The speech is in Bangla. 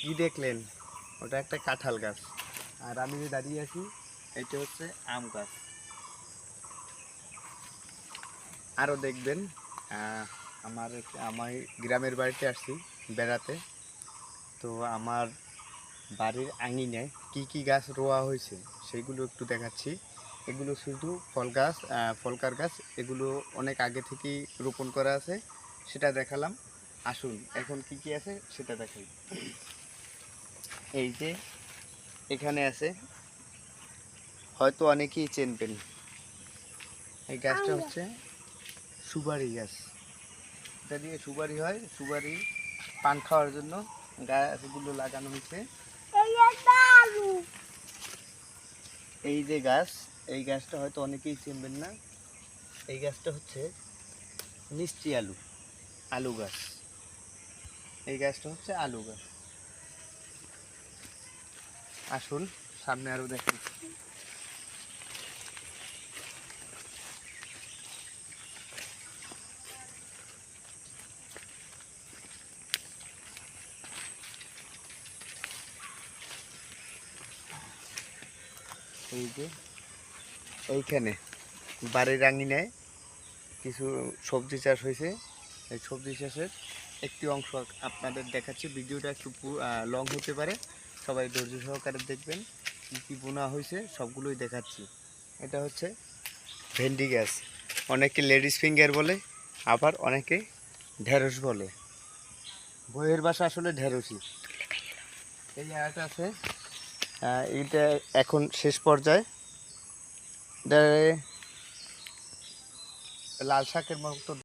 কি দেখলেন? ওটা একটা কাঁঠাল গাছ। আর আমি যে দাঁড়িয়ে আছি, এটা হচ্ছে আম গাছ। আরও দেখবেন আমার আমার গ্রামের বাড়িতে আসছি বেড়াতে। তো আমার বাড়ির আঙিনায় কি কি গাছ রোয়া হয়েছে, সেগুলো একটু দেখাচ্ছি। এগুলো শুধু ফল গাছ ফলকার গাছ, এগুলো অনেক আগে থেকেই রোপণ করা আছে। সেটা দেখালাম। আসুন, এখন কি কি আছে সেটা দেখাই। এই যে এখানে আছে। হয়তো অনেকেই চেনবেন। এই গাছটা হচ্ছে সুপারি গাছ। এটা দিয়ে সুপারি হয়। সুপারি পান খাওয়ার জন্য গাছগুলো লাগানো হয়েছে। এই যে গাছ এই গাছটা হয়তো অনেকেই চিনবেন না। এই গাছটা হচ্ছে মিষ্টি আলু আলু গাছ। এই গাছটা হচ্ছে আলু গাছ। আসুন, সামনে আরও দেখি। এই যে, এইখানে বাড়ির আঙিনায় কিছু সবজি চাষ হয়েছে। এই সবজি চাষের একটি অংশ আপনাদের দেখাচ্ছি। ভিডিওটা একটু লং হতে পারে। সবাই ধৈর্য সহকারে দেখবেন কী কী বোনা হয়েছে, সবগুলোই দেখাচ্ছি। এটা হচ্ছে ভেন্ডি গাছ অনেকে লেডিস ফিঙ্গার বলে, আবার অনেকে ঢেঁড়স বলে। বইয়ের বাসা আসলে ঢেঁড়সই। এই জায়গাটা আছে এইটা এখন শেষ পর্যায়ে। লাল শাকের মতো